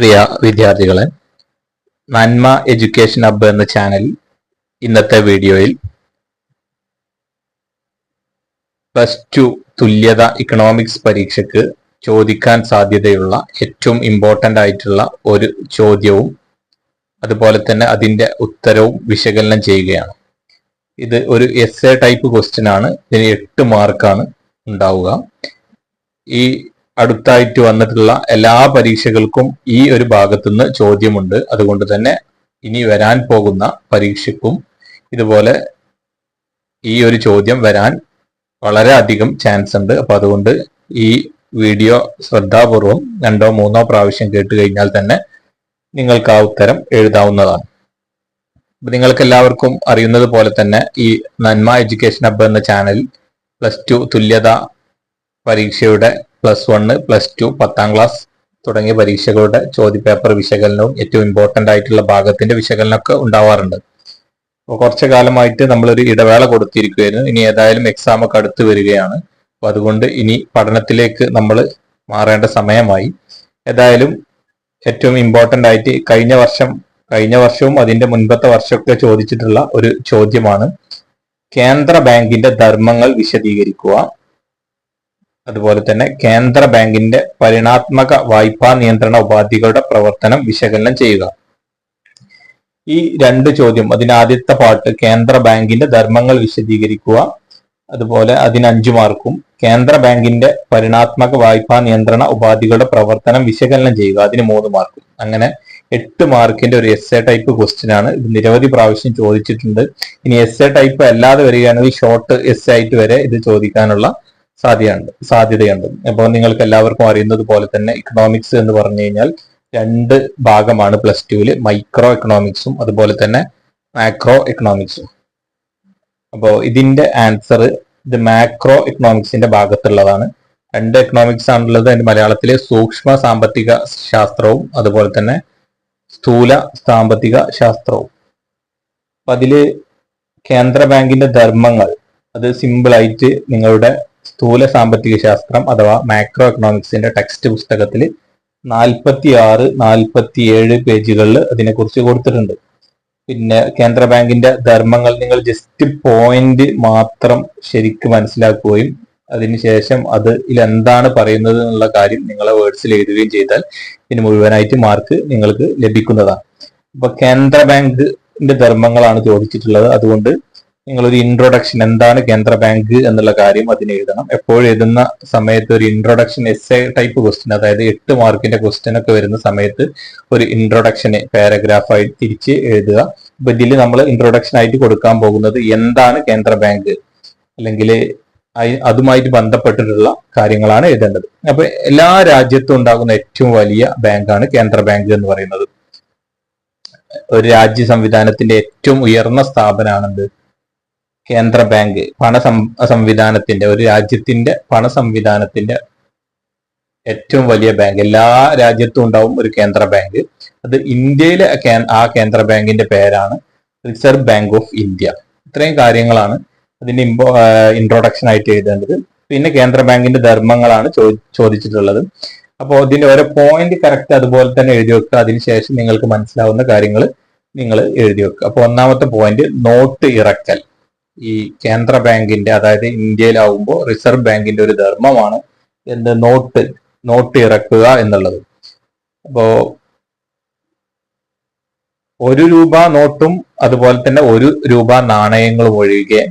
പ്രിയ വിദ്യാർത്ഥികളെ നന്മ education hub എന്ന ചാനൽ ഇന്നത്തെ വീഡിയോയിൽ പ്ലസ് ടു തുല്യത ഇക്കണോമിക്സ് പരീക്ഷയ്ക്ക് ചോദിക്കാൻ സാധ്യതയുള്ള ഏറ്റവും ഇമ്പോർട്ടന്റ് ആയിട്ടുള്ള ഒരു ചോദ്യവും അതുപോലെ തന്നെ അതിന്റെ ഉത്തരവും വിശകലനം ചെയ്യുകയാണ്. ഇത് ഒരു എസ് എ ടൈപ്പ് ക്വസ്റ്റ്യൻ ആണ്. ഇതിന് എട്ട് മാർക്കാണ് ഉണ്ടാവുക. ഈ അടുത്തായിട്ട് വന്നിട്ടുള്ള എല്ലാ പരീക്ഷകൾക്കും ഈ ഒരു ഭാഗത്തുനിന്ന് ചോദ്യമുണ്ട്. അതുകൊണ്ട് തന്നെ ഇനി വരാൻ പോകുന്ന പരീക്ഷയ്ക്കും ഇതുപോലെ ഈ ഒരു ചോദ്യം വരാൻ വളരെ അധികം ചാൻസ് ഉണ്ട്. അപ്പൊ അതുകൊണ്ട് ഈ വീഡിയോ ശ്രദ്ധാപൂർവം രണ്ടോ മൂന്നോ പ്രാവശ്യം കേട്ട് കഴിഞ്ഞാൽ തന്നെ നിങ്ങൾക്ക് ആ ഉത്തരം എഴുതാവുന്നതാണ്. നിങ്ങൾക്ക് എല്ലാവർക്കും അറിയുന്നത് പോലെ തന്നെ ഈ നന്മ എഡ്യൂക്കേഷൻ ഹബ്ബ് എന്ന ചാനൽ പ്ലസ് ടു തുല്യത പരീക്ഷയുടെ പ്ലസ് വണ് പ്ലസ് ടു പത്താം ക്ലാസ് തുടങ്ങിയ പരീക്ഷകളുടെ ചോദ്യപേപ്പർ വിശകലനവും ഏറ്റവും ഇമ്പോർട്ടന്റ് ആയിട്ടുള്ള ഭാഗത്തിന്റെ വിശകലനമൊക്കെ ഉണ്ടാവാറുണ്ട്. അപ്പോൾ കുറച്ചു കാലമായിട്ട് നമ്മളൊരു ഇടവേള കൊടുത്തിരിക്കുകയായിരുന്നു. ഇനി ഏതായാലും എക്സാം ഒക്കെ അടുത്ത് വരികയാണ്. അപ്പൊ അതുകൊണ്ട് ഇനി പഠനത്തിലേക്ക് നമ്മൾ മാറേണ്ട സമയമായി. ഏതായാലും ഏറ്റവും ഇമ്പോർട്ടന്റ് ആയിട്ട് കഴിഞ്ഞ വർഷം കഴിഞ്ഞ വർഷവും അതിന്റെ മുൻപത്തെ വർഷമൊക്കെ ചോദിച്ചിട്ടുള്ള ഒരു ചോദ്യമാണ് കേന്ദ്ര ബാങ്കിന്റെ ധർമ്മങ്ങൾ വിശദീകരിക്കുക. അതുപോലെ തന്നെ കേന്ദ്ര ബാങ്കിന്റെ പരിണാത്മക വായ്പാ നിയന്ത്രണ ഉപാധികളുടെ പ്രവർത്തനം വിശകലനം ചെയ്യുക. ഈ രണ്ട് ചോദ്യം അതിനാദ്യത്തെ പാട്ട് കേന്ദ്ര ബാങ്കിന്റെ ധർമ്മങ്ങൾ വിശദീകരിക്കുക. അതുപോലെ അതിന് അഞ്ചു മാർക്കും കേന്ദ്ര ബാങ്കിന്റെ പരിണാത്മക വായ്പാ നിയന്ത്രണ ഉപാധികളുടെ പ്രവർത്തനം വിശകലനം ചെയ്യുക. അതിന് മൂന്ന് മാർക്കും. അങ്ങനെ എട്ട് മാർക്കിന്റെ ഒരു എസ് എ ടൈപ്പ് ക്വസ്റ്റ്യൻ ആണ്. ഇത് നിരവധി പ്രാവശ്യം ചോദിച്ചിട്ടുണ്ട്. ഇനി എസ് എ ടൈപ്പ് അല്ലാതെ വരികയാണെങ്കിൽ ഷോർട്ട് എസ് ആയിട്ട് വരെ ഇത് ചോദിക്കാനുള്ള സാധ്യതയുണ്ട് സാധ്യതയുണ്ട്. അപ്പോൾ നിങ്ങൾക്ക് എല്ലാവർക്കും അറിയുന്നത് പോലെ തന്നെ ഇക്കണോമിക്സ് എന്ന് പറഞ്ഞു കഴിഞ്ഞാൽ രണ്ട് ഭാഗമാണ് പ്ലസ് ടുവിൽ മൈക്രോ എക്കണോമിക്സും അതുപോലെ തന്നെ മാക്രോ എക്കണോമിക്സും അപ്പോൾ ഇതിന്റെ ആൻസർ ഇത് മാക്രോ എക്കണോമിക്സിന്റെ ഭാഗത്തുള്ളതാണ്. രണ്ട് എക്കണോമിക്സ് ആണുള്ളത് അതിന്റെ മലയാളത്തിലെ സൂക്ഷ്മ സാമ്പത്തിക ശാസ്ത്രവും അതുപോലെ തന്നെ സ്ഥൂല സാമ്പത്തിക ശാസ്ത്രവും. അപ്പൊ അതിൽ കേന്ദ്ര ബാങ്കിന്റെ ധർമ്മങ്ങൾ അത് സിമ്പിളായിട്ട് നിങ്ങളുടെ സ്ഥൂല സാമ്പത്തിക ശാസ്ത്രം അഥവാ മാക്രോ എക്കണോമിക്സിന്റെ ടെക്സ്റ്റ് പുസ്തകത്തിൽ നാൽപ്പത്തി ആറ് നാൽപ്പത്തി ഏഴ് പേജുകളിൽ അതിനെക്കുറിച്ച് കൊടുത്തിട്ടുണ്ട്. പിന്നെ കേന്ദ്ര ബാങ്കിന്റെ ധർമ്മങ്ങൾ നിങ്ങൾ ജസ്റ്റ് പോയിന്റ് മാത്രം ശരിക്ക് മനസ്സിലാക്കുകയും അതിനുശേഷം അത് എന്താണ് പറയുന്നത് എന്നുള്ള കാര്യം നിങ്ങളെ വേർഡ്സിൽ എഴുതുകയും ചെയ്താൽ ഇതിന് മുഴുവനായിട്ട് മാർക്ക് നിങ്ങൾക്ക് ലഭിക്കുന്നതാണ്. അപ്പൊ കേന്ദ്ര ബാങ്കിന്റെ ധർമ്മങ്ങളാണ് ചോദിച്ചിട്ടുള്ളത്. അതുകൊണ്ട് നിങ്ങളൊരു ഇൻട്രൊഡക്ഷൻ എന്താണ് കേന്ദ്ര ബാങ്ക് എന്നുള്ള കാര്യം അതിന് എഴുതണം. എപ്പോഴും എഴുതുന്ന സമയത്ത് ഒരു introduction as a type question അതായത് എട്ട് മാർക്കിന്റെ ക്വസ്റ്റ്യൻ ഒക്കെ വരുന്ന സമയത്ത് ഒരു ഇൻട്രൊഡക്ഷന് പാരഗ്രാഫായി തിരിച്ച് എഴുതുക. അപ്പൊ ഇതിൽ നമ്മൾ ഇൻട്രൊഡക്ഷൻ ആയിട്ട് കൊടുക്കാൻ പോകുന്നത് എന്താണ് കേന്ദ്ര ബാങ്ക്? അല്ലെങ്കിൽ അതുമായിട്ട് ബന്ധപ്പെട്ടിട്ടുള്ള കാര്യങ്ങളാണ് എഴുതേണ്ടത്. അപ്പൊ എല്ലാ രാജ്യത്തും ഉണ്ടാകുന്ന ഏറ്റവും വലിയ ബാങ്കാണ് കേന്ദ്ര ബാങ്ക് എന്ന് പറയുന്നത്. ഒരു രാജ്യ സംവിധാനത്തിന്റെ ഏറ്റവും ഉയർന്ന സ്ഥാപനമാണെന്ത് കേന്ദ്ര ബാങ്ക് പണ സംവിധാനത്തിന്റെ ഒരു രാജ്യത്തിന്റെ പണ സംവിധാനത്തിന്റെ ഏറ്റവും വലിയ ബാങ്ക്. എല്ലാ രാജ്യത്തും ഉണ്ടാവും ഒരു കേന്ദ്ര ബാങ്ക്. അത് ഇന്ത്യയിലെ ആ കേന്ദ്ര ബാങ്കിന്റെ പേരാണ് റിസർവ് ബാങ്ക് ഓഫ് ഇന്ത്യ. ഇത്രയും കാര്യങ്ങളാണ് അതിന്റെ ഇമ്പോ ഇൻട്രൊഡക്ഷൻ ആയിട്ട് എഴുതേണ്ടത്. പിന്നെ കേന്ദ്ര ബാങ്കിന്റെ ധർമ്മങ്ങളാണ് ചോദിച്ചിട്ടുള്ളത്. അപ്പോൾ ഇതിന്റെ ഓരോ പോയിന്റ് കറക്റ്റ് അതുപോലെ തന്നെ എഴുതി വെക്കുക. അതിനുശേഷം നിങ്ങൾക്ക് മനസ്സിലാവുന്ന കാര്യങ്ങൾ നിങ്ങൾ എഴുതി വെക്കുക. അപ്പൊ ഒന്നാമത്തെ പോയിന്റ് നോട്ട് ഇറക്കൽ. ഈ കേന്ദ്ര ബാങ്കിന്റെ അതായത് ഇന്ത്യയിലാവുമ്പോൾ റിസർവ് ബാങ്കിന്റെ ഒരു ധർമ്മമാണ് എന്ത് നോട്ട് നോട്ട് ഇറക്കുക എന്നുള്ളത്. അപ്പോ ഒരു രൂപ നോട്ടും അതുപോലെ തന്നെ ഒരു രൂപ നാണയങ്ങളും ഒഴികെ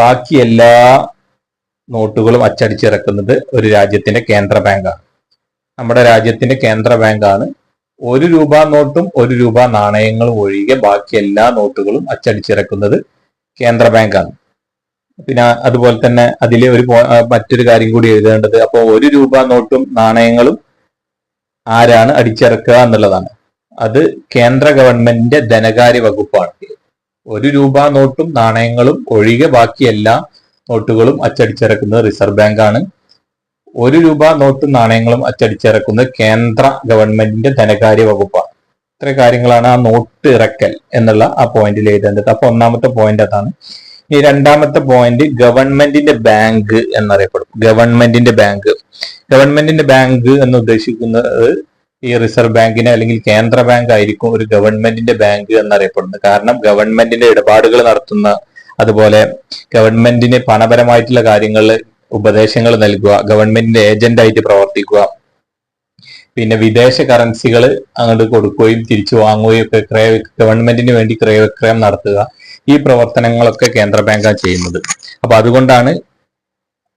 ബാക്കി എല്ലാ നോട്ടുകളും അച്ചടിച്ചിറക്കുന്നത് ഒരു രാജ്യത്തിന്റെ കേന്ദ്ര ബാങ്കാണ്. നമ്മുടെ രാജ്യത്തിന്റെ കേന്ദ്ര ബാങ്കാണ്. ഒരു രൂപ നോട്ടും ഒരു രൂപ നാണയങ്ങളും ഒഴികെ ബാക്കി എല്ലാ നോട്ടുകളും അച്ചടിച്ചിറക്കുന്നത് കേന്ദ്ര ബാങ്കാണ്. പിന്നെ അതുപോലെ തന്നെ അതിൽ ഒരു മറ്റൊരു കാര്യം കൂടി എഴുതേണ്ടത് അപ്പോൾ ഒരു രൂപ നോട്ടും നാണയങ്ങളും ആരാണ് അടിച്ചിറക്കുക എന്നുള്ളതാണ്. അത് കേന്ദ്ര ഗവൺമെന്റിന്റെ ധനകാര്യ വകുപ്പാണ്. ഒരു രൂപ നോട്ടും നാണയങ്ങളും ഒഴികെ ബാക്കി എല്ലാ നോട്ടുകളും അച്ചടിച്ചിറക്കുന്നത് റിസർവ് ബാങ്കാണ്. ഒരു രൂപ നോട്ടും നാണയങ്ങളും അച്ചടിച്ചിറക്കുന്നത് കേന്ദ്ര ഗവൺമെന്റിന്റെ ധനകാര്യ വകുപ്പാണ്. ഇത്ര കാര്യങ്ങളാണ് ആ നോട്ട് ഇറക്കൽ എന്നുള്ള ആ പോയിന്റിൽ എഴുതേണ്ടത്. അപ്പൊ ഒന്നാമത്തെ പോയിന്റ് അതാണ്. ഈ രണ്ടാമത്തെ പോയിന്റ് ഗവൺമെന്റിന്റെ ബാങ്ക് എന്നറിയപ്പെടും. ഗവൺമെന്റിന്റെ ബാങ്ക്. ഗവൺമെന്റിന്റെ ബാങ്ക് എന്ന് ഉദ്ദേശിക്കുന്നത് ഈ റിസർവ് ബാങ്കിനെ അല്ലെങ്കിൽ കേന്ദ്ര ബാങ്ക് ആയിരിക്കും ഒരു ഗവൺമെന്റിന്റെ ബാങ്ക് എന്നറിയപ്പെടുന്നത്. കാരണം ഗവൺമെന്റിന്റെ ഇടപാടുകൾ നടത്തുന്ന അതുപോലെ ഗവൺമെന്റിന് പണപരമായിട്ടുള്ള കാര്യങ്ങൾ ഉപദേശങ്ങൾ നൽകുക ഗവൺമെന്റിന്റെ ഏജന്റ് ആയിട്ട് പ്രവർത്തിക്കുക പിന്നെ വിദേശ കറൻസികൾ അങ്ങോട്ട് കൊടുക്കുകയും തിരിച്ചു വാങ്ങുകയും ഒക്കെ ക്രയ ഗവൺമെന്റിന് വേണ്ടി ക്രയവിക്രയം നടത്തുക. ഈ പ്രവർത്തനങ്ങളൊക്കെ കേന്ദ്ര ബാങ്കാണ് ചെയ്യുന്നത്. അപ്പൊ അതുകൊണ്ടാണ്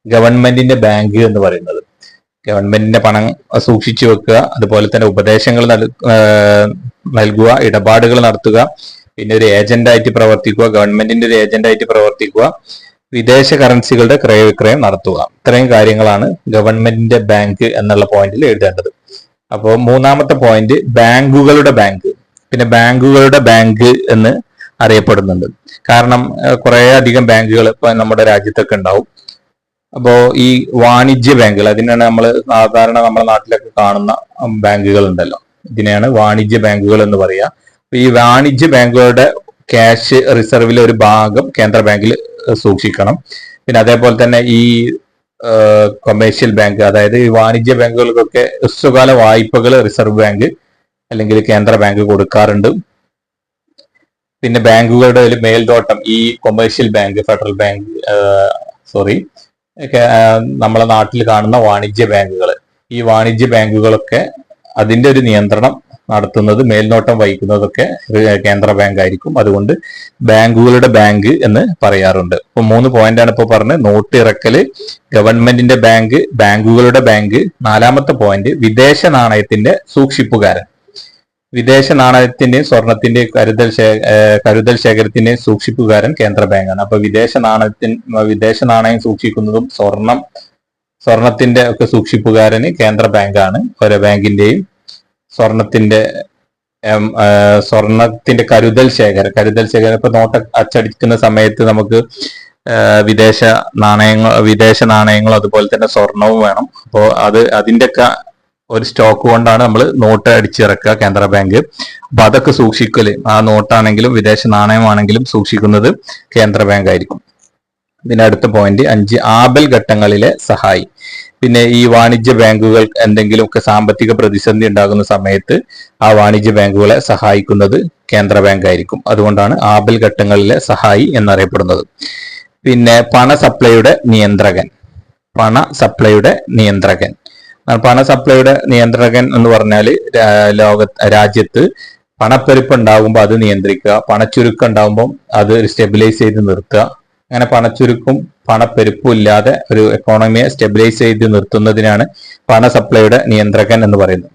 ഗവൺമെന്റിന്റെ ബാങ്ക് എന്ന് പറയുന്നത്. ഗവൺമെന്റിന്റെ പണം സൂക്ഷിച്ചു വെക്കുക അതുപോലെ തന്നെ ഉപദേശങ്ങൾ നൽകുക ഇടപാടുകൾ നടത്തുക പിന്നെ ഒരു ഏജന്റായിട്ട് പ്രവർത്തിക്കുക ഗവൺമെന്റിന്റെ ഒരു ഏജന്റായിട്ട് പ്രവർത്തിക്കുക വിദേശ കറൻസികളുടെ ക്രയവിക്രയം നടത്തുക. ഇത്രയും കാര്യങ്ങളാണ് ഗവൺമെന്റിന്റെ ബാങ്ക് എന്നുള്ള പോയിന്റിൽ എഴുതേണ്ടത്. അപ്പോൾ മൂന്നാമത്തെ പോയിന്റ് ബാങ്കുകളുടെ ബാങ്ക് പിന്നെ ബാങ്കുകളുടെ ബാങ്ക് എന്ന് അറിയപ്പെടുന്നുണ്ട്. കാരണം കുറെ അധികം ബാങ്കുകൾ ഇപ്പൊ നമ്മുടെ രാജ്യത്തൊക്കെ ഉണ്ടാവും. അപ്പോ ഈ വാണിജ്യ ബാങ്കുകൾ അതിനാണ് നമ്മൾ സാധാരണ നമ്മുടെ നാട്ടിലൊക്കെ കാണുന്ന ബാങ്കുകൾ ഉണ്ടല്ലോ. ഇതിനെയാണ് വാണിജ്യ ബാങ്കുകൾ എന്ന് പറയുക ഈ വാണിജ്യ ബാങ്കുകളുടെ ക്യാഷ് റിസർവിലെ ഒരു ഭാഗം കേന്ദ്ര ബാങ്കിൽ സൂക്ഷിക്കണം. പിന്നെ അതേപോലെ തന്നെ ഈ കൊമേഴ്ഷ്യൽ ബാങ്ക് അതായത് വാണിജ്യ ബാങ്കുകൾക്കൊക്കെ ഹ്രസ്വകാല വായ്പകൾ റിസർവ് ബാങ്ക് അല്ലെങ്കിൽ കേന്ദ്ര ബാങ്ക് കൊടുക്കാറുണ്ട്. പിന്നെ ബാങ്കുകളുടെ ഒരു മേൽനോട്ടം ഈ commercial bank federal bank sorry നമ്മളെ നാട്ടിൽ കാണുന്ന വാണിജ്യ ബാങ്കുകൾ ഈ വാണിജ്യ ബാങ്കുകളൊക്കെ അതിന്റെ ഒരു നിയന്ത്രണം നടത്തുന്നത് മേൽനോട്ടം വഹിക്കുന്നതൊക്കെ കേന്ദ്ര ബാങ്ക് ആയിരിക്കും അതുകൊണ്ട് ബാങ്കുകളുടെ ബാങ്ക് എന്ന് പറയാറുണ്ട്. ഇപ്പൊ മൂന്ന് പോയിന്റാണ് ആണ് ഇപ്പൊ പറഞ്ഞത്. നോട്ട് ഇറക്കൽ ഗവൺമെന്റിന്റെ ബാങ്ക് ബാങ്കുകളുടെ ബാങ്ക്. നാലാമത്തെ പോയിന്റ് വിദേശ നാണയത്തിന്റെ സൂക്ഷിപ്പുകാരൻ. വിദേശ നാണയത്തിന്റെയും സ്വർണത്തിന്റെയും കരുതൽ കരുതൽ ശേഖരത്തിന്റെയും സൂക്ഷിപ്പുകാരൻ കേന്ദ്ര ബാങ്കാണ്. അപ്പൊ വിദേശ നാണയത്തിൻ വിദേശ നാണയം സൂക്ഷിക്കുന്നതും സ്വർണം സ്വർണത്തിന്റെ ഒക്കെ സൂക്ഷിപ്പുകാരന് കേന്ദ്ര ബാങ്കാണ്. ഓരോ ബാങ്കിന്റെയും സ്വർണത്തിന്റെ സ്വർണത്തിന്റെ കരുതൽ ശേഖരം. കരുതൽ ശേഖരം ഇപ്പൊ നോട്ട് അച്ചടിക്കുന്ന സമയത്ത് നമുക്ക് വിദേശ നാണയങ്ങൾ വിദേശ നാണയങ്ങൾ അതുപോലെ തന്നെ സ്വർണവും വേണം. അപ്പോൾ അത് അതിന്റെയൊക്കെ ഒരു സ്റ്റോക്ക് കൊണ്ടാണ് നമ്മൾ നോട്ട് അടിച്ചിറക്കുക കേന്ദ്ര ബാങ്ക്. അപ്പൊ അതൊക്കെ സൂക്ഷിക്കൽ. ആ നോട്ടാണെങ്കിലും വിദേശ നാണയമാണെങ്കിലും സൂക്ഷിക്കുന്നത് കേന്ദ്ര ബാങ്ക് ആയിരിക്കും. പിന്നെ അടുത്ത പോയിന്റ് അഞ്ച്. ആപൽ ഘട്ടങ്ങളിലെ സഹായി. പിന്നെ ഈ വാണിജ്യ ബാങ്കുകൾ എന്തെങ്കിലുമൊക്കെ സാമ്പത്തിക പ്രതിസന്ധി ഉണ്ടാകുന്ന സമയത്ത് ആ വാണിജ്യ ബാങ്കുകളെ സഹായിക്കുന്നത് കേന്ദ്ര ബാങ്ക് ആയിരിക്കും അതുകൊണ്ടാണ് ആപൽ ഘട്ടങ്ങളിലെ സഹായി എന്നറിയപ്പെടുന്നത്. പിന്നെ പണ സപ്ലൈയുടെ നിയന്ത്രകൻ. പണ സപ്ലൈയുടെ നിയന്ത്രകൻ. പണ സപ്ലൈയുടെ നിയന്ത്രകൻ എന്ന് പറഞ്ഞാൽ ലോക രാജ്യത്ത് പണപ്പെരുപ്പം ഉണ്ടാകുമ്പോൾ അത് നിയന്ത്രിക്കുക പണച്ചുരുക്കം ഉണ്ടാകുമ്പോൾ അത് സ്റ്റെബിലൈസ് ചെയ്ത് നിർത്തുക അങ്ങനെ പണച്ചുരുക്കും പണപ്പെരുപ്പും ഇല്ലാതെ ഒരു എക്കോണമിയെ സ്റ്റെബിലൈസ് ചെയ്ത് നിർത്തുന്നതിനാണ് പണ സപ്ലൈയുടെ നിയന്ത്രകൻ എന്ന് പറയുന്നത്.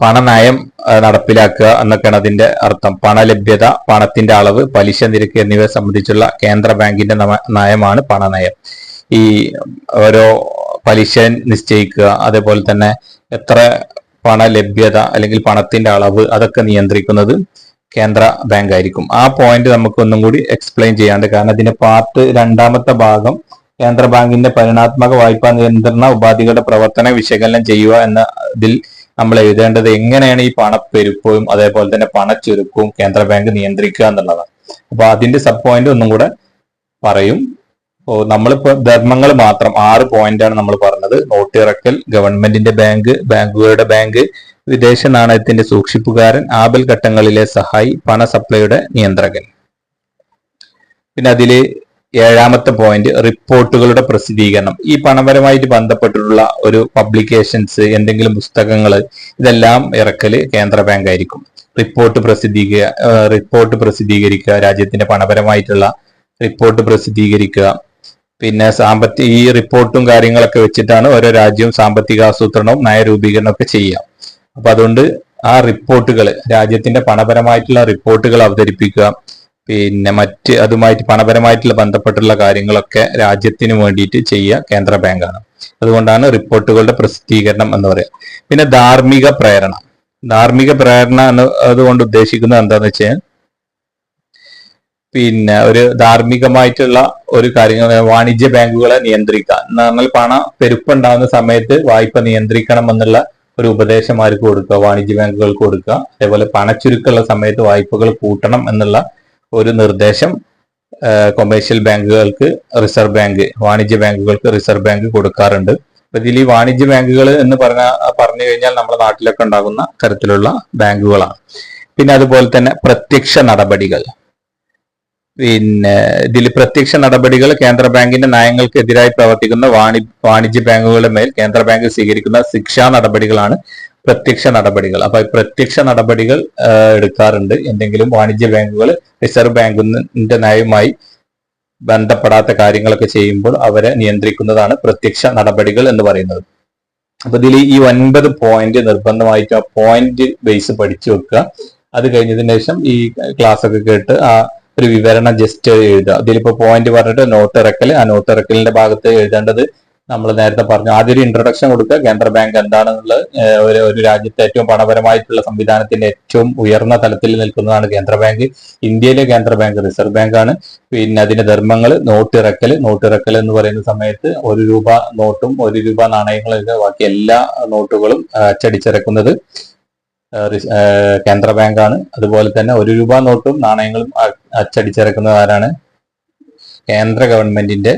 പണനയം നയം നടപ്പിലാക്കുക എന്നൊക്കെയാണ് അതിന്റെ അർത്ഥം. പണലഭ്യത പണത്തിന്റെ അളവ് പലിശ നിരക്ക് എന്നിവയെ സംബന്ധിച്ചുള്ള കേന്ദ്ര ബാങ്കിന്റെ നയമാണ് പണനയം. ഈ ഓരോ പലിശ നിശ്ചയിക്കുക അതേപോലെ തന്നെ എത്ര പണലഭ്യത അല്ലെങ്കിൽ പണത്തിന്റെ അളവ് അതൊക്കെ നിയന്ത്രിക്കുന്നത് കേന്ദ്ര ബാങ്ക് ആയിരിക്കും. ആ പോയിന്റ് നമുക്ക് ഒന്നും കൂടി എക്സ്പ്ലെയിൻ ചെയ്യാണ്ട് കാരണം അതിന്റെ പാർട്ട് രണ്ടാമത്തെ ഭാഗം കേന്ദ്ര ബാങ്കിന്റെ പരിണാത്മക വായ്പാ നിയന്ത്രണ ഉപാധികളുടെ പ്രവർത്തന വിശകലനം ചെയ്യുക എന്ന ഇതിൽ നമ്മൾ എഴുതേണ്ടത് എങ്ങനെയാണ് ഈ പണപ്പെരുപ്പവും അതേപോലെ തന്നെ പണച്ചുരുക്കവും കേന്ദ്ര ബാങ്ക് നിയന്ത്രിക്കുക എന്നുള്ളതാണ്. അപ്പൊ അതിന്റെ സബ് പോയിന്റ് ഒന്നും കൂടെ പറയും. നമ്മളിപ്പോ ധർമ്മങ്ങൾ മാത്രം ആറ് പോയിന്റ് ആണ് നമ്മൾ പറഞ്ഞത്. നോട്ട് ഇറക്കൽ ഗവൺമെന്റിന്റെ ബാങ്ക് ബാങ്കുകളുടെ ബാങ്ക് വിദേശ നാണയത്തിന്റെ സൂക്ഷിപ്പുകാരൻ ആപൽ ഘട്ടങ്ങളിലെ സഹായി പണ സപ്ലൈയുടെ നിയന്ത്രകൻ. പിന്നെ അതിൽ ഏഴാമത്തെ പോയിന്റ് റിപ്പോർട്ടുകളുടെ പ്രസിദ്ധീകരണം. ഈ പണപരമായിട്ട് ബന്ധപ്പെട്ടിട്ടുള്ള ഒരു പബ്ലിക്കേഷൻസ് എന്തെങ്കിലും പുസ്തകങ്ങൾ ഇതെല്ലാം ഇറക്കൽ കേന്ദ്ര ബാങ്ക് ആയിരിക്കും. റിപ്പോർട്ട് പ്രസിദ്ധീക റിപ്പോർട്ട് പ്രസിദ്ധീകരിക്കുക രാജ്യത്തിന്റെ പണപരമായിട്ടുള്ള റിപ്പോർട്ട് പ്രസിദ്ധീകരിക്കുക പിന്നെ സാമ്പത്തിക ഈ റിപ്പോർട്ടും കാര്യങ്ങളൊക്കെ വെച്ചിട്ടാണ് ഓരോ രാജ്യവും സാമ്പത്തിക ആസൂത്രണവും നയരൂപീകരണം ഒക്കെ ചെയ്യുക അപ്പൊ അതുകൊണ്ട് ആ റിപ്പോർട്ടുകൾ രാജ്യത്തിന്റെ പണപരമായിട്ടുള്ള റിപ്പോർട്ടുകൾ അവതരിപ്പിക്കുക പിന്നെ മറ്റ് അതുമായിട്ട് പണപരമായിട്ടുള്ള ബന്ധപ്പെട്ടുള്ള കാര്യങ്ങളൊക്കെ രാജ്യത്തിന് വേണ്ടിയിട്ട് ചെയ്യുക കേന്ദ്ര ബാങ്കാണ്. അതുകൊണ്ടാണ് റിപ്പോർട്ടുകളുടെ പ്രസിദ്ധീകരണം എന്ന് പറയുക പിന്നെ ധാർമ്മിക പ്രേരണ. ധാർമ്മിക പ്രേരണ എന്ന് അതുകൊണ്ട് ഉദ്ദേശിക്കുന്നത് എന്താന്ന് വെച്ചാൽ പിന്നെ ഒരു ധാർമ്മികമായിട്ടുള്ള ഒരു കാര്യങ്ങൾ വാണിജ്യ ബാങ്കുകളെ നിയന്ത്രിക്കുക. എന്ന് പറഞ്ഞാൽ പണ പെരുപ്പുണ്ടാകുന്ന സമയത്ത് വായ്പ നിയന്ത്രിക്കണം എന്നുള്ള ഒരു ഉപദേശം ആർക്ക് കൊടുക്കുക? വാണിജ്യ ബാങ്കുകൾക്ക് കൊടുക്കുക. അതേപോലെ പണച്ചുരുക്കമുള്ള സമയത്ത് വായ്പകൾ കൂട്ടണം എന്നുള്ള ഒരു നിർദ്ദേശം കൊമേഴ്ഷ്യൽ ബാങ്കുകൾക്ക് റിസർവ് ബാങ്ക് വാണിജ്യ ബാങ്കുകൾക്ക് റിസർവ് ബാങ്ക് കൊടുക്കാറുണ്ട്. അപ്പൊ ഇതിൽ ഈ വാണിജ്യ ബാങ്കുകൾ എന്ന് പറഞ്ഞ പറഞ്ഞു കഴിഞ്ഞാൽ നമ്മുടെ നാട്ടിലൊക്കെ ഉണ്ടാകുന്ന തരത്തിലുള്ള ബാങ്കുകളാണ്. പിന്നെ അതുപോലെ തന്നെ പ്രത്യക്ഷ നടപടികൾ. പിന്നെ ഇതിൽ പ്രത്യക്ഷ നടപടികൾ കേന്ദ്ര ബാങ്കിന്റെ നയങ്ങൾക്കെതിരായി പ്രവർത്തിക്കുന്ന വാണി വാണിജ്യ ബാങ്കുകളുടെ മേൽ കേന്ദ്ര ബാങ്ക് സ്വീകരിക്കുന്ന ശിക്ഷാ നടപടികളാണ് പ്രത്യക്ഷ നടപടികൾ. അപ്പൊ പ്രത്യക്ഷ നടപടികൾ എടുക്കാറുണ്ട്. എന്തെങ്കിലും വാണിജ്യ ബാങ്കുകൾ റിസർവ് ബാങ്കിന്റെ നയവുമായി ബന്ധപ്പെടാത്ത കാര്യങ്ങളൊക്കെ ചെയ്യുമ്പോൾ അവരെ നിയന്ത്രിക്കുന്നതാണ് പ്രത്യക്ഷ നടപടികൾ എന്ന് പറയുന്നത്. അപ്പൊ ഇതിൽ ഈ ഒൻപത് പോയിന്റ് നിർബന്ധമായിട്ട് ആ പോയിന്റ് ബേസ് പഠിച്ചു വെക്കുക. അത് കഴിഞ്ഞതിന് ശേഷം ഈ ക്ലാസ് ഒക്കെ കേട്ട് ആ ഒരു വിവരണം ജസ്റ്റ് എഴുതുക. ഇതിലിപ്പോ പോയിന്റ് പറഞ്ഞിട്ട് നോട്ട് ഇറക്കൽ ആ നോട്ട് ഇറക്കലിന്റെ ഭാഗത്ത് എഴുതേണ്ടത് നമ്മൾ നേരത്തെ പറഞ്ഞു. ആദ്യം ഒരു ഇൻട്രൊഡക്ഷൻ കൊടുക്കുക. കേന്ദ്ര ബാങ്ക് എന്താണെന്നുള്ളത് ഒരു ഒരു രാജ്യത്തെ ഏറ്റവും പണപരമായിട്ടുള്ള സംവിധാനത്തിന്റെ ഏറ്റവും ഉയർന്ന തലത്തിൽ നിൽക്കുന്നതാണ് കേന്ദ്ര ബാങ്ക് ഇന്ത്യയിലെ കേന്ദ്ര ബാങ്ക് റിസർവ് ബാങ്ക് ആണ്. പിന്നെ അതിന്റെ ധർമ്മങ്ങൾ നോട്ട് ഇറക്കൽ നോട്ട് ഇറക്കൽ എന്ന് പറയുന്ന സമയത്ത് ഒരു രൂപ നോട്ടും ഒരു രൂപ നാണയങ്ങളും ബാക്കി എല്ലാ നോട്ടുകളും അച്ചടിച്ചിറക്കുന്നത് കേന്ദ്ര ബാങ്കാണ് അതുപോലെ തന്നെ ഒരു രൂപ നോട്ടും നാണയങ്ങളും അച്ചടിച്ചിറക്കുന്നത് ആരാണ്? കേന്ദ്ര ഗവൺമെന്റിന്റെ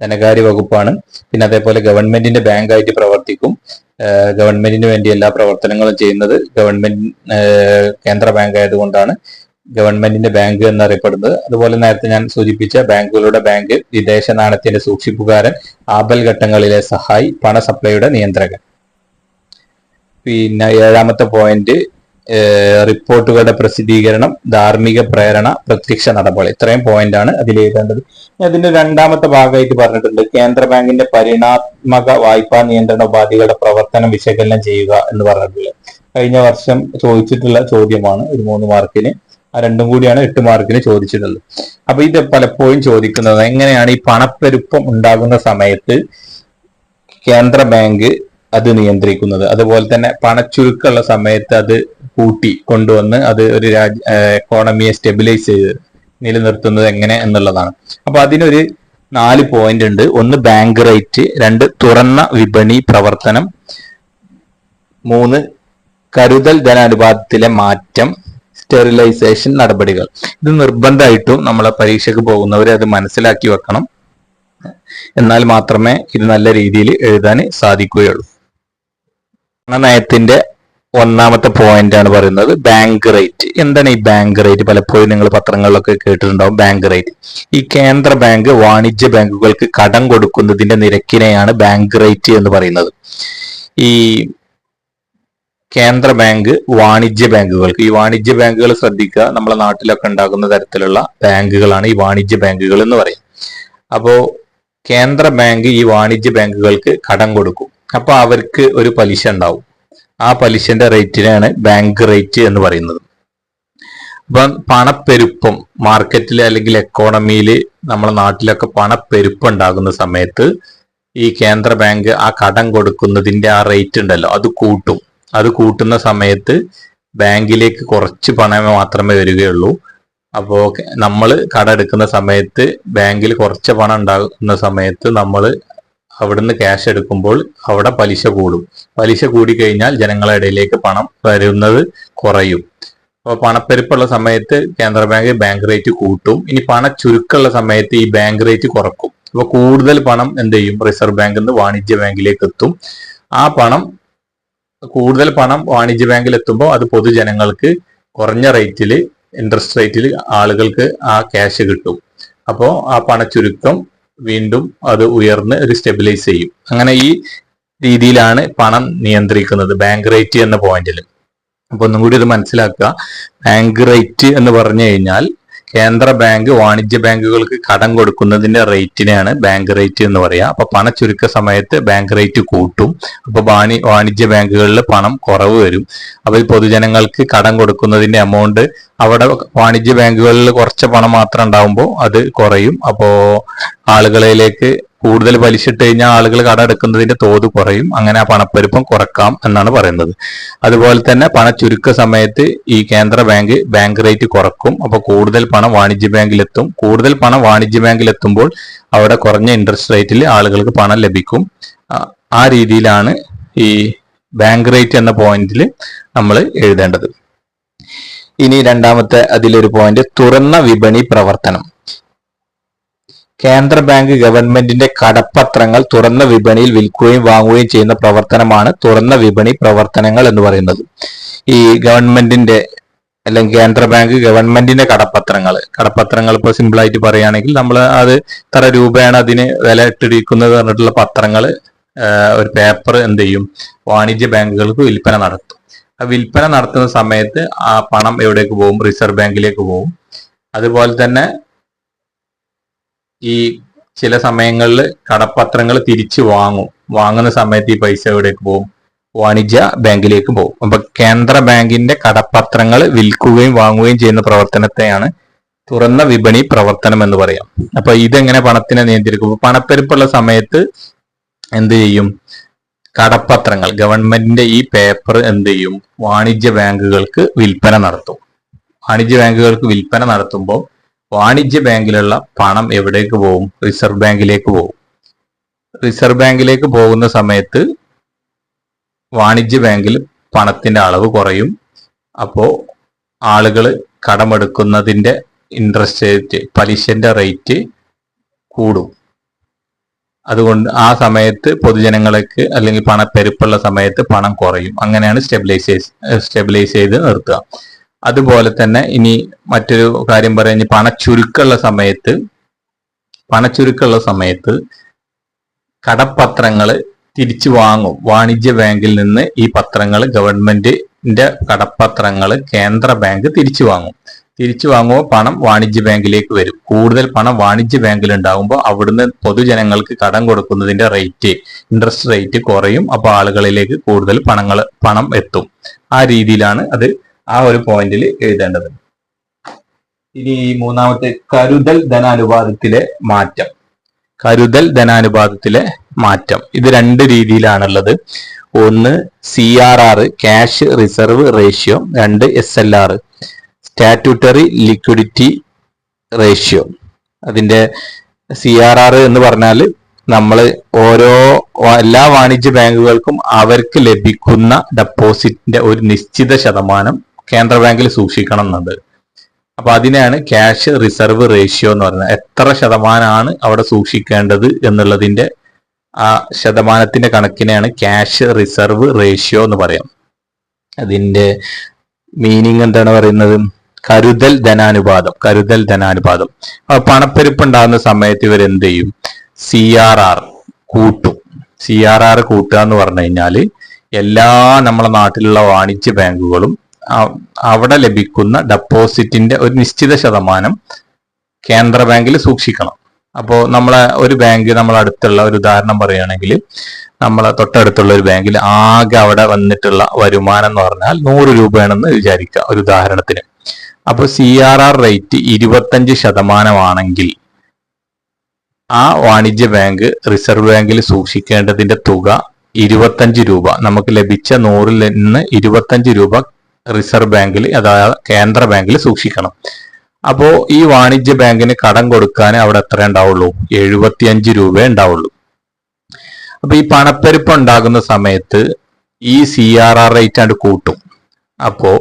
ധനകാര്യ വകുപ്പാണ്. പിന്നെ അതേപോലെ ഗവൺമെന്റിന്റെ ബാങ്കായിട്ട് പ്രവർത്തിക്കും. ഗവൺമെന്റിന് വേണ്ടി എല്ലാ പ്രവർത്തനങ്ങളും ചെയ്യുന്നത് ഗവൺമെന്റ് കേന്ദ്ര ബാങ്ക് ആയതുകൊണ്ടാണ് ഗവൺമെന്റിന്റെ ബാങ്ക് എന്നറിയപ്പെടുന്നത്. അതുപോലെ നേരത്തെ ഞാൻ സൂചിപ്പിച്ച ബാങ്കുകളുടെ ബാങ്ക് വിദേശ നാണയത്തിന്റെ സൂക്ഷിപ്പുകാരൻ ആപൽ ഘട്ടങ്ങളിലെ സഹായി പണ സപ്ലൈയുടെ നിയന്ത്രകൻ. പിന്നെ ഏഴാമത്തെ പോയിന്റ് റിപ്പോർട്ടുകളുടെ പ്രസിദ്ധീകരണം ധാർമ്മിക പ്രേരണ പ്രത്യക്ഷ നടപടി. ഇത്രയും പോയിന്റ് ആണ് അതിൽ എഴുതേണ്ടത് അതിന്റെ രണ്ടാമത്തെ ഭാഗമായിട്ട് പറഞ്ഞിട്ടുണ്ട് കേന്ദ്ര ബാങ്കിന്റെ പരിണാത്മക വായ്പാ നിയന്ത്രണ ഉപാധികളുടെ പ്രവർത്തനം വിശകലനം ചെയ്യുക എന്ന് പറഞ്ഞിട്ടുള്ളത്. കഴിഞ്ഞ വർഷം ചോദിച്ചിട്ടുള്ള ചോദ്യമാണ് ഒരു മൂന്ന് മാർക്കിന് ആ രണ്ടും കൂടിയാണ് എട്ട് മാർക്കിന് ചോദിച്ചിട്ടുള്ളത്. അപ്പൊ ഇത് പലപ്പോഴും ചോദിക്കുന്നത് എങ്ങനെയാണ് ഈ പണപ്പെരുപ്പം ഉണ്ടാകുന്ന സമയത്ത് കേന്ദ്ര ബാങ്ക് അത് നിയന്ത്രിക്കുന്നത്? അതുപോലെ തന്നെ പണച്ചുരുക്കമുള്ള സമയത്ത് അത് കൂട്ടി കൊണ്ടുവന്ന് അത് ഒരു രാജ്യ എക്കോണമിയെ സ്റ്റെബിലൈസ് ചെയ്ത് നിലനിർത്തുന്നത് എങ്ങനെ എന്നുള്ളതാണ്. അപ്പൊ അതിനൊരു നാല് പോയിന്റ് ഉണ്ട്. ഒന്ന് ബാങ്ക് റേറ്റ് രണ്ട് തുറന്ന വിപണി പ്രവർത്തനം മൂന്ന് കരുതൽ ധനാനുപാതത്തിലെ മാറ്റം സ്റ്റെറിലൈസേഷൻ നടപടികൾ. ഇത് നിർബന്ധമായിട്ടും നമ്മളെ പരീക്ഷയ്ക്ക് പോകുന്നവരെ അത് മനസ്സിലാക്കി വെക്കണം. എന്നാൽ മാത്രമേ ഇത് നല്ല രീതിയിൽ എഴുതാൻ സാധിക്കുകയുള്ളൂ. പണനയത്തിന്റെ ഒന്നാമത്തെ പോയിന്റ് ആണ് പറയുന്നത്. ബാങ്ക് റേറ്റ് എന്താണ് ഈ ബാങ്ക് റേറ്റ് പലപ്പോഴും നിങ്ങൾ പത്രങ്ങളിലൊക്കെ കേട്ടിട്ടുണ്ടാവും ബാങ്ക് റേറ്റ് ഈ കേന്ദ്ര ബാങ്ക് വാണിജ്യ ബാങ്കുകൾക്ക് കടം കൊടുക്കുന്നതിന്റെ നിരക്കിനെയാണ് ബാങ്ക് റേറ്റ് എന്ന് പറയുന്നത്. ഈ കേന്ദ്ര ബാങ്ക് വാണിജ്യ ബാങ്കുകൾക്ക്. ഈ വാണിജ്യ ബാങ്കുകൾ ശ്രദ്ധിക്കുക. നമ്മളെ നാട്ടിലൊക്കെ ഉണ്ടാകുന്ന തരത്തിലുള്ള ബാങ്കുകളാണ് ഈ വാണിജ്യ ബാങ്കുകൾ എന്ന് പറയും. അപ്പോ കേന്ദ്ര ബാങ്ക് ഈ വാണിജ്യ ബാങ്കുകൾക്ക് കടം കൊടുക്കും. അപ്പൊ അവർക്ക് ഒരു പലിശ ഉണ്ടാവും. ആ പലിശന്റെ റേറ്റിനാണ് ബാങ്ക് റേറ്റ് എന്ന് പറയുന്നത്. അപ്പം പണപ്പെരുപ്പം മാർക്കറ്റിൽ അല്ലെങ്കിൽ എക്കോണമിയിൽ നമ്മുടെ നാട്ടിലൊക്കെ പണപ്പെരുപ്പം ഉണ്ടാകുന്ന സമയത്ത് ഈ കേന്ദ്ര ബാങ്ക് ആ കടം കൊടുക്കുന്നതിന്റെ ആ റേറ്റ് ഉണ്ടല്ലോ അത് കൂട്ടും. അത് കൂട്ടുന്ന സമയത്ത് ബാങ്കിലേക്ക് കുറച്ച് പണമേ മാത്രമേ വരികയുള്ളൂ. അപ്പോൾ നമ്മൾ കട എടുക്കുന്ന സമയത്ത് ബാങ്കിൽ കുറച്ച് പണം ഉണ്ടാകുന്ന സമയത്ത് നമ്മൾ അവിടുന്ന് ക്യാഷ് എടുക്കുമ്പോൾ അവിടെ പലിശ കൂടും. പലിശ കൂടിക്കഴിഞ്ഞാൽ ജനങ്ങളുടെ ഇടയിലേക്ക് പണം വരുന്നത് കുറയും. അപ്പോൾ പണപ്പെരുപ്പുള്ള സമയത്ത് കേന്ദ്ര ബാങ്ക് ബാങ്ക് റേറ്റ് കൂട്ടും. ഇനി പണ ചുരുക്കമുള്ള സമയത്ത് ഈ ബാങ്ക് റേറ്റ് കുറക്കും. അപ്പോൾ കൂടുതൽ പണം എന്ത് ചെയ്യും? റിസർവ് ബാങ്കിൽ നിന്ന് വാണിജ്യ ബാങ്കിലേക്ക് എത്തും. ആ പണം കൂടുതൽ പണം വാണിജ്യ ബാങ്കിൽ എത്തുമ്പോൾ അത് പൊതുജനങ്ങൾക്ക് കുറഞ്ഞ റേറ്റിൽ ഇൻട്രസ്റ്റ് റേറ്റിൽ ആളുകൾക്ക് ആ ക്യാഷ് കിട്ടും. അപ്പോൾ ആ പണച്ചുരുക്കം വീണ്ടും അത് ഉയർന്ന് ഒരു സ്റ്റെബിലൈസ് ചെയ്യും. അങ്ങനെ ഈ രീതിയിലാണ് പണം നിയന്ത്രിക്കുന്നത് ബാങ്ക് റേറ്റ് എന്ന പോയിന്റിൽ അപ്പൊ ഒന്നും കൂടി ഇത് മനസ്സിലാക്കുക. ബാങ്ക് റേറ്റ് എന്ന് പറഞ്ഞു കഴിഞ്ഞാൽ കേന്ദ്ര ബാങ്ക് വാണിജ്യ ബാങ്കുകൾക്ക് കടം കൊടുക്കുന്നതിന്റെ റേറ്റിനെയാണ് ബാങ്ക് റേറ്റ് എന്ന് പറയുക അപ്പൊ പണച്ചുരുക്ക സമയത്ത് ബാങ്ക് റേറ്റ് കൂട്ടും. അപ്പൊ വാണി വാണിജ്യ ബാങ്കുകളിൽ പണം കുറവ് വരും. അപ്പൊ ഈ പൊതുജനങ്ങൾക്ക് കടം കൊടുക്കുന്നതിന്റെ എമൗണ്ട് അവിടെ വാണിജ്യ ബാങ്കുകളിൽ കുറച്ച് പണം മാത്രം ഉണ്ടാവുമ്പോൾ അത് കുറയും. അപ്പോ ആളുകളിലേക്ക് കൂടുതൽ പലിശ ഇട്ട് കഴിഞ്ഞാൽ ആളുകൾ കട എടുക്കുന്നതിന്റെ തോത് കുറയും. അങ്ങനെ ആ പണപ്പെരുപ്പം കുറക്കാം എന്നാണ് പറയുന്നത്. അതുപോലെ തന്നെ പണ ചുരുക്ക സമയത്ത് ഈ കേന്ദ്ര ബാങ്ക് ബാങ്ക് റേറ്റ് കുറക്കും. അപ്പൊ കൂടുതൽ പണം വാണിജ്യ ബാങ്കിലെത്തും. കൂടുതൽ പണം വാണിജ്യ ബാങ്കിലെത്തുമ്പോൾ അവിടെ കുറഞ്ഞ ഇൻട്രസ്റ്റ് റേറ്റിൽ ആളുകൾക്ക് പണം ലഭിക്കും. ആ രീതിയിലാണ് ഈ ബാങ്ക് റേറ്റ് എന്ന പോയിന്റിൽ നമ്മൾ എഴുതേണ്ടത്. ഇനി രണ്ടാമത്തെ അതിലൊരു പോയിന്റ് തുറന്ന വിപണി പ്രവർത്തനം. കേന്ദ്ര ബാങ്ക് ഗവൺമെന്റിന്റെ കടപ്പത്രങ്ങൾ തുറന്ന വിപണിയിൽ വിൽക്കുകയും വാങ്ങുകയും ചെയ്യുന്ന പ്രവർത്തനമാണ് തുറന്ന വിപണി പ്രവർത്തനങ്ങൾ എന്ന് പറയുന്നത്. ഈ ഗവൺമെന്റിന്റെ അല്ലെങ്കിൽ കേന്ദ്ര ബാങ്ക് ഗവൺമെന്റിന്റെ കടപ്പത്രങ്ങൾ കടപ്പത്രങ്ങൾ ഇപ്പോൾ സിമ്പിളായിട്ട് പറയുകയാണെങ്കിൽ നമ്മൾ അത് ഇത്ര രൂപയാണ് അതിന് വില ഇട്ടിരിക്കുന്നത് പറഞ്ഞിട്ടുള്ള പത്രങ്ങൾ ഒരു പേപ്പർ എന്ത് ചെയ്യും? വാണിജ്യ ബാങ്കുകൾക്ക് വിൽപ്പന നടത്തും. ആ വിൽപ്പന നടത്തുന്ന സമയത്ത് ആ പണം എവിടേക്ക് പോകും? റിസർവ് ബാങ്കിലേക്ക് പോകും. അതുപോലെ തന്നെ ഈ ചില സമയങ്ങളിൽ കടപ്പത്രങ്ങൾ തിരിച്ചു വാങ്ങും. വാങ്ങുന്ന സമയത്ത് ഈ പൈസ എവിടേക്ക് പോകും? വാണിജ്യ ബാങ്കിലേക്ക് പോകും. അപ്പൊ കേന്ദ്ര ബാങ്കിന്റെ കടപ്പത്രങ്ങൾ വിൽക്കുകയും വാങ്ങുകയും ചെയ്യുന്ന പ്രവർത്തനത്തെയാണ് തുറന്ന വിപണി പ്രവർത്തനം എന്ന് പറയാം. അപ്പൊ ഇതെങ്ങനെ പണത്തിനെ നിയന്ത്രിക്കും? പണപ്പെരുപ്പുള്ള സമയത്ത് എന്ത് ചെയ്യും? കടപ്പത്രങ്ങൾ ഗവൺമെന്റിന്റെ ഈ പേപ്പർ എന്ത് ചെയ്യും? വാണിജ്യ ബാങ്കുകൾക്ക് വിൽപ്പന നടത്തും. വാണിജ്യ ബാങ്കുകൾക്ക് വിൽപ്പന നടത്തുമ്പോൾ വാണിജ്യ ബാങ്കിലുള്ള പണം എവിടേക്ക് പോകും? റിസർവ് ബാങ്കിലേക്ക് പോകും. റിസർവ് ബാങ്കിലേക്ക് പോകുന്ന സമയത്ത് വാണിജ്യ ബാങ്കിൽ പണത്തിന്റെ അളവ് കുറയും. അപ്പോൾ ആളുകൾ കടമെടുക്കുന്നതിന്റെ ഇൻട്രസ്റ്റ് റേറ്റ് പലിശന്റെ റേറ്റ് കൂടും. അതുകൊണ്ട് ആ സമയത്ത് പൊതുജനങ്ങൾക്ക് അല്ലെങ്കിൽ പണപ്പെരുപ്പുള്ള സമയത്ത് പണം കുറയും. അങ്ങനെയാണ് സ്റ്റെബിലൈസ് സ്റ്റെബിലൈസ് ചെയ്ത് നിർത്തുക. അതുപോലെ തന്നെ ഇനി മറ്റൊരു കാര്യം പറയാൻ പണച്ചുരുക്കമുള്ള സമയത്ത് പണച്ചുരുക്കമുള്ള സമയത്ത് കടപ്പത്രങ്ങൾ തിരിച്ചു വാങ്ങും. വാണിജ്യ ബാങ്കിൽ നിന്ന് ഈ പത്രങ്ങൾ ഗവൺമെന്റിന്റെ കടപ്പത്രങ്ങൾ കേന്ദ്ര ബാങ്ക് തിരിച്ചു വാങ്ങും. തിരിച്ചു വാങ്ങുമ്പോൾ പണം വാണിജ്യ ബാങ്കിലേക്ക് വരും. കൂടുതൽ പണം വാണിജ്യ ബാങ്കിൽ ഉണ്ടാകുമ്പോൾ അവിടുന്ന് പൊതുജനങ്ങൾക്ക് കടം കൊടുക്കുന്നതിന്റെ റേറ്റ് ഇൻട്രസ്റ്റ് റേറ്റ് കുറയും. അപ്പോൾ ആളുകളിലേക്ക് കൂടുതൽ പണങ്ങൾ പണം എത്തും. ആ രീതിയിലാണ് അത് ആ ഒരു പോയിന്റിൽ എഴുതേണ്ടതുണ്ട് ഇനി മൂന്നാമത്തെ കരുതൽ ധനാനുപാതത്തിലെ മാറ്റം. കരുതൽ ധനാനുപാതത്തിലെ മാറ്റം. ഇത് രണ്ട് രീതിയിലാണുള്ളത്. ഒന്ന് C R R cash reserve ratio രണ്ട് S L R statutory liquidity ratio അതിന്റെ സി ആർ ആർ എന്ന് പറഞ്ഞാൽ നമ്മൾ ഓരോ എല്ലാ വാണിജ്യ ബാങ്കുകൾക്കും അവർക്ക് ലഭിക്കുന്ന ഡെപ്പോസിറ്റിന്റെ ഒരു നിശ്ചിത ശതമാനം കേന്ദ്ര ബാങ്കിൽ സൂക്ഷിക്കണം എന്നുണ്ട് അപ്പൊ അതിനെയാണ് ക്യാഷ് റിസർവ് റേഷ്യോ എന്ന് പറയുന്നത്. എത്ര ശതമാനമാണ് അവിടെ സൂക്ഷിക്കേണ്ടത് എന്നുള്ളതിന്റെ ആ ശതമാനത്തിന്റെ കണക്കിനെയാണ് ക്യാഷ് റിസർവ് റേഷ്യോ എന്ന് പറയാം. അതിന്റെ മീനിങ് എന്താണ് പറയുന്നത്? കരുതൽ ധനാനുപാതം കരുതൽ ധനാനുപാതം. പണപ്പെരുപ്പ് ഉണ്ടാകുന്ന സമയത്ത് ഇവർ എന്ത് ചെയ്യും? സി ആർ ആർ കൂട്ടും. സി ആർ ആർ കൂട്ടുക എന്ന് പറഞ്ഞു കഴിഞ്ഞാൽ എല്ലാ നമ്മളെ നാട്ടിലുള്ള വാണിജ്യ ബാങ്കുകളും അവിടെ ലഭിക്കുന്ന ഡെപ്പോസിറ്റിന്റെ ഒരു നിശ്ചിത ശതമാനം കേന്ദ്ര ബാങ്കിൽ സൂക്ഷിക്കണം. അപ്പോൾ നമ്മളെ ഒരു ബാങ്ക് നമ്മളെ അടുത്തുള്ള ഒരു ഉദാഹരണം പറയുകയാണെങ്കിൽ നമ്മളെ തൊട്ടടുത്തുള്ള ഒരു ബാങ്കിൽ ആകെ അവിടെ വന്നിട്ടുള്ള വരുമാനം എന്ന് പറഞ്ഞാൽ നൂറ് രൂപയാണെന്ന് വിചാരിക്കുക ഒരു ഉദാഹരണത്തിന്. അപ്പോൾ സി ആർ ആർ റേറ്റ് ഇരുപത്തഞ്ച് ശതമാനമാണെങ്കിൽ ആ വാണിജ്യ ബാങ്ക് റിസർവ് ബാങ്കിൽ സൂക്ഷിക്കേണ്ടതിന്റെ തുക ഇരുപത്തഞ്ച് രൂപ. നമുക്ക് ലഭിച്ച നൂറിൽ നിന്ന് ഇരുപത്തഞ്ച് രൂപ റിസർവ് ബാങ്കിൽ അതായത് കേന്ദ്ര ബാങ്കിൽ സൂക്ഷിക്കണം. അപ്പോൾ ഈ വാണിജ്യ ബാങ്കിന് കടം കൊടുക്കാൻ അവിടെ എത്ര ഉണ്ടാവുള്ളൂ? എഴുപത്തിയഞ്ച് രൂപ ഉണ്ടാവുള്ളൂ. അപ്പൊ ഈ പണപ്പെരുപ്പം ഉണ്ടാകുന്ന സമയത്ത് ഈ സി ആർ ആർ റേറ്റ് ആണ് കൂട്ടും. അപ്പോ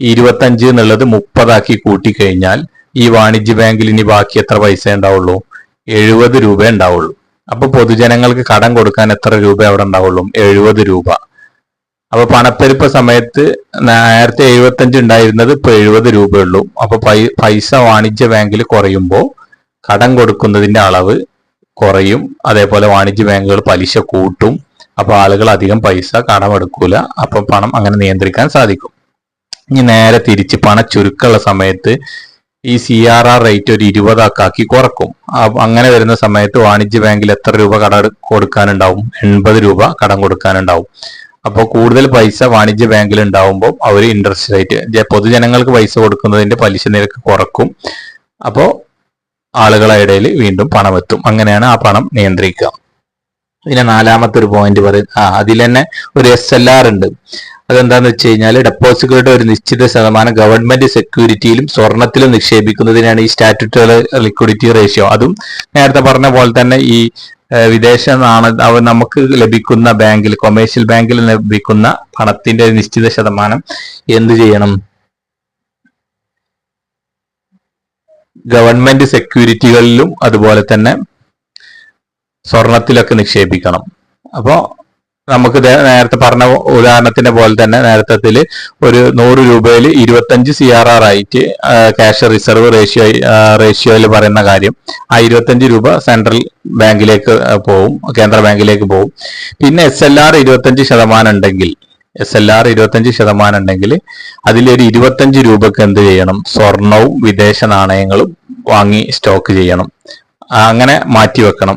ഇരുപത്തഞ്ച് എന്നുള്ളത് മുപ്പതാക്കി കൂട്ടിക്കഴിഞ്ഞാൽ ഈ വാണിജ്യ ബാങ്കിൽ ഇനി ബാക്കി എത്ര പൈസ ഉണ്ടാവുള്ളൂ? എഴുപത് രൂപ ഉണ്ടാവുള്ളൂ. അപ്പൊ പൊതുജനങ്ങൾക്ക് കടം കൊടുക്കാൻ എത്ര രൂപ അവിടെ ഉണ്ടാവുള്ളൂ? എഴുപത് രൂപ. അപ്പൊ പണപ്പെരുപ്പ സമയത്ത് നേരത്തെ എഴുപത്തഞ്ച് ഉണ്ടായിരുന്നത് ഇപ്പൊ എഴുപത് രൂപയുള്ളൂ അപ്പൊ പൈസ വാണിജ്യ ബാങ്കിൽ കുറയുമ്പോൾ കടം കൊടുക്കുന്നതിന്റെ അളവ് കുറയും. അതേപോലെ വാണിജ്യ ബാങ്കുകൾ പലിശ കൂട്ടും. അപ്പൊ ആളുകൾ അധികം പൈസ കടമെടുക്കൂല അപ്പൊ പണം അങ്ങനെ നിയന്ത്രിക്കാൻ സാധിക്കും. ഇനി നേരെ തിരിച്ച് പണ ചുരുക്കമുള്ള സമയത്ത് ഈ സി ആർ ആർ റേറ്റ് ഒരു ഇരുപതാക്കാക്കി കുറക്കും. അങ്ങനെ വരുന്ന സമയത്ത് വാണിജ്യ ബാങ്കിൽ എത്ര രൂപ കട കൊടുക്കാനുണ്ടാവും? എൺപത് രൂപ കടം കൊടുക്കാനുണ്ടാവും. അപ്പോൾ കൂടുതൽ പൈസ വാണിജ്യ ബാങ്കിൽ ഉണ്ടാവുമ്പോൾ അവർ ഇൻട്രസ്റ്റ് റേറ്റ് പൊതുജനങ്ങൾക്ക് പൈസ കൊടുക്കുന്നതിന്റെ പലിശ നിരക്ക് കുറക്കും. അപ്പോൾ ആളുകളെ ഇടയിൽ വീണ്ടും പണം എത്തും അങ്ങനെയാണ് ആ പണം നിയന്ത്രിക്കുക. പിന്നെ നാലാമത്തെ ഒരു പോയിന്റ് പറയും ആ അതിൽ തന്നെ ഒരു എസ് എൽ ആർ ഉണ്ട്. അതെന്താന്ന് വെച്ച് കഴിഞ്ഞാൽ ഡെപ്പോസിറ്റുകളുടെ ഒരു നിശ്ചിത ശതമാനം ഗവൺമെന്റ് സെക്യൂരിറ്റിയിലും സ്വർണത്തിലും നിക്ഷേപിക്കുന്നതിനാണ് ഈ സ്റ്റാറ്റ്യൂട്ടറി ലിക്വിഡിറ്റി റേഷ്യോ അതും നേരത്തെ പറഞ്ഞ പോലെ തന്നെ ഈ വിദേശ നാണ നമുക്ക് ലഭിക്കുന്ന ബാങ്കിൽ കൊമേഴ്ഷ്യൽ ബാങ്കിൽ ലഭിക്കുന്ന പണത്തിന്റെ നിശ്ചിത ശതമാനം എന്ത് ചെയ്യണം? ഗവൺമെന്റ് സെക്യൂരിറ്റികളിലും അതുപോലെ തന്നെ സ്വർണത്തിലൊക്കെ നിക്ഷേപിക്കണം. അപ്പോൾ നമുക്ക് നേരത്തെ പറഞ്ഞ ഉദാഹരണത്തിന്റെ പോലെ തന്നെ നേരത്തെ ഒരു നൂറ് രൂപയിൽ ഇരുപത്തഞ്ച് സി ആർ ആർ ആയിട്ട് ക്യാഷ് റിസർവ് റേഷ്യോ റേഷ്യോയിൽ പറയുന്ന കാര്യം ആ ഇരുപത്തഞ്ച് രൂപ സെൻട്രൽ ബാങ്കിലേക്ക് പോവും കേന്ദ്ര ബാങ്കിലേക്ക് പോവും. പിന്നെ എസ് എൽ ആർ ഇരുപത്തഞ്ച് ശതമാനം ഉണ്ടെങ്കിൽ എസ് എൽ ആർ ഇരുപത്തഞ്ച് ശതമാനം ഉണ്ടെങ്കിൽ അതിലൊരു ഇരുപത്തഞ്ച് രൂപക്ക് എന്ത് ചെയ്യണം? സ്വർണവും വിദേശ നാണയങ്ങളും വാങ്ങി സ്റ്റോക്ക് ചെയ്യണം. അങ്ങനെ മാറ്റി വെക്കണം.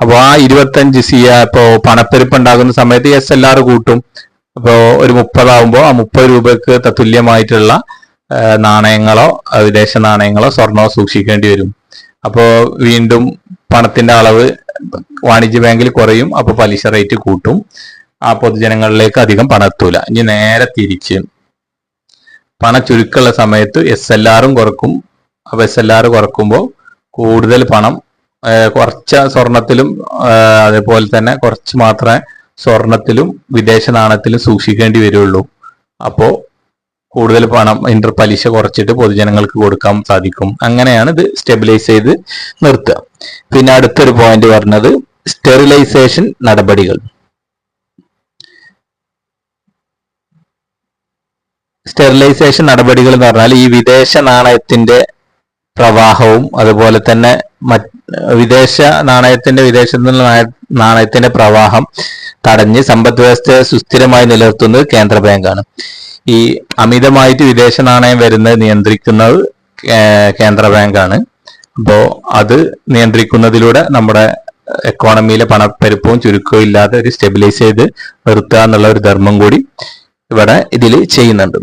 അപ്പോൾ ആ ഇരുപത്തഞ്ച് സി ഇപ്പോൾ പണപ്പെരുപ്പ് ഉണ്ടാകുന്ന സമയത്ത് എസ് എൽ ആർ കൂട്ടും. അപ്പോൾ ഒരു മുപ്പതാവുമ്പോൾ ആ മുപ്പത് രൂപയ്ക്ക് തത്തുല്യമായിട്ടുള്ള തുല്യമായിട്ടുള്ള നാണയങ്ങളോ വിദേശ നാണയങ്ങളോ സ്വർണമോ സൂക്ഷിക്കേണ്ടി വരും. അപ്പോൾ വീണ്ടും പണത്തിന്റെ അളവ് വാണിജ്യ ബാങ്കിൽ കുറയും അപ്പോൾ പലിശ റേറ്റ് കൂട്ടും. ആ പൊതുജനങ്ങളിലേക്ക് അധികം പണം എത്തൂല. ഇനി നേരെ തിരിച്ച്. പണ ചുരുക്കമുള്ള സമയത്ത് എസ് എൽ ആറും കുറക്കും. അപ്പൊ എസ് എൽ ആർ കുറക്കുമ്പോൾ കൂടുതൽ പണം കുറച്ച് സ്വർണത്തിലും അതേപോലെ തന്നെ കുറച്ച് മാത്രമേ സ്വർണത്തിലും വിദേശ നാണയത്തിലും സൂക്ഷിക്കേണ്ടി വരുള്ളൂ. അപ്പോൾ കൂടുതൽ പണം ഇന്റർ പലിശ കുറച്ചിട്ട് പൊതുജനങ്ങൾക്ക് കൊടുക്കാൻ സാധിക്കും. അങ്ങനെയാണ് ഇത് സ്റ്റെബിലൈസ് ചെയ്ത് നിർത്തുക. പിന്നെ അടുത്തൊരു പോയിന്റ് പറഞ്ഞത് സ്റ്റെറിലൈസേഷൻ നടപടികൾ. സ്റ്റെറിലൈസേഷൻ നടപടികൾ എന്ന് പറഞ്ഞാൽ ഈ വിദേശ നാണയത്തിന്റെ പ്രവാഹവും അതുപോലെ തന്നെ മറ്റ് വിദേശ നാണയത്തിന്റെ നിന്നുള്ള നാണയത്തിന്റെ പ്രവാഹം തടഞ്ഞ് സമ്പദ് വ്യവസ്ഥയെ സുസ്ഥിരമായി നിലനിർത്തുന്നത് കേന്ദ്ര ബാങ്കാണ്. ഈ അമിതമായിട്ട് വിദേശ നാണയം വരുന്നത് നിയന്ത്രിക്കുന്നത് കേന്ദ്ര ബാങ്കാണ്. അപ്പോ അത് നിയന്ത്രിക്കുന്നതിലൂടെ നമ്മുടെ എക്കോണമിയിലെ പണപ്പെരുപ്പവും ചുരുക്കവും ഇല്ലാതെ ഒരു സ്റ്റെബിലൈസ് ചെയ്ത് നിർത്തുക എന്നുള്ള ഒരു ധർമ്മം കൂടി ഇവിടെ ഇതിൽ ചെയ്യുന്നുണ്ട്.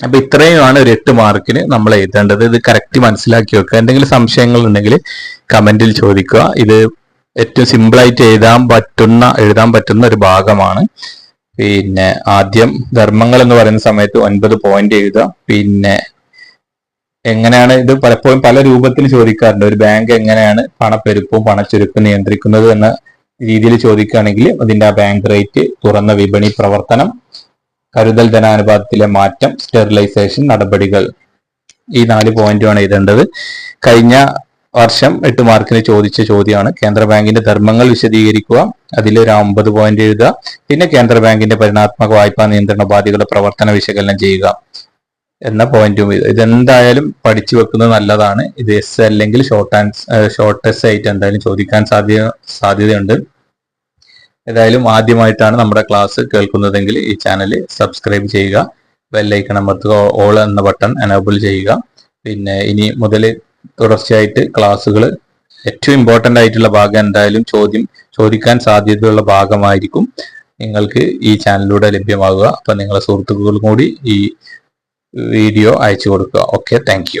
അപ്പൊ ഇത്രയുമാണ് ഒരു എട്ട് മാർക്കിന് നമ്മൾ എഴുതേണ്ടത്. ഇത് കറക്റ്റ് മനസ്സിലാക്കി വെക്കുക. എന്തെങ്കിലും സംശയങ്ങൾ ഉണ്ടെങ്കിൽ കമന്റിൽ ചോദിക്കുക. ഇത് ഏറ്റവും സിമ്പിൾ ആയിട്ട് എഴുതാൻ പറ്റുന്ന എഴുതാൻ പറ്റുന്ന ഒരു ഭാഗമാണ്. പിന്നെ ആദ്യം ധർമ്മങ്ങൾ എന്ന് പറയുന്ന സമയത്ത് ഒൻപത് പോയിന്റ് എഴുതുക. പിന്നെ എങ്ങനെയാണ് ഇത് പലപ്പോഴും പല രൂപത്തിൽ ചോദിക്കാറുണ്ട്. ഒരു ബാങ്ക് എങ്ങനെയാണ് പണപ്പെരുപ്പവും പണച്ചുരുക്കും നിയന്ത്രിക്കുന്നത് എന്ന രീതിയിൽ ചോദിക്കുകയാണെങ്കിൽ അതിന്റെ ആ ബാങ്ക് റേറ്റ് തുറന്ന വിപണി പ്രവർത്തനം കരുതൽ ധനാനുപാതത്തിലെ മാറ്റം സ്റ്റെറിലൈസേഷൻ നടപടികൾ. ഈ നാല് പോയിന്റുമാണ് എഴുതേണ്ടത്. കഴിഞ്ഞ വർഷം എട്ട് മാർക്കിന് ചോദിച്ച ചോദ്യമാണ്. കേന്ദ്ര ബാങ്കിന്റെ ധർമ്മങ്ങൾ വിശദീകരിക്കുക. അതിൽ ഒരു അമ്പത് പോയിന്റ് എഴുതുക. പിന്നെ കേന്ദ്ര ബാങ്കിന്റെ പരിണാത്മക വായ്പാ നിയന്ത്രണ ഉപാധികളുടെ പ്രവർത്തന വിശകലനം ചെയ്യുക എന്ന പോയിന്റും ഇത്. ഇതെന്തായാലും പഠിച്ചു വെക്കുന്നത് നല്ലതാണ്. ഇത് എസ് അല്ലെങ്കിൽ ഷോർട്ട് ആൻഡ് ഷോർട്ട് എസ് ആയിട്ട് എന്തായാലും ചോദിക്കാൻ സാധ്യത സാധ്യതയുണ്ട്. ഏതായാലും ആദ്യമായിട്ടാണ് നമ്മുടെ ക്ലാസ് കേൾക്കുന്നതെങ്കിൽ ഈ ചാനൽ സബ്സ്ക്രൈബ് ചെയ്യുക ബെല്ലൈക്കൺ അമർത്തുക ഓൾ എന്ന ബട്ടൺ എനേബിൾ ചെയ്യുക. പിന്നെ ഇനി മുതൽ തുടർച്ചയായിട്ട് ക്ലാസ്സുകൾ ഏറ്റവും ഇമ്പോർട്ടന്റ് ആയിട്ടുള്ള ഭാഗം എന്തായാലും ചോദ്യം ചോദിക്കാൻ സാധ്യതയുള്ള ഭാഗമായിരിക്കും. നിങ്ങൾക്ക് ഈ ചാനലിലൂടെ ലഭ്യമാകുക. അപ്പം നിങ്ങളെ സുഹൃത്തുക്കളും കൂടി ഈ വീഡിയോ അയച്ചു കൊടുക്കുക. Okay thank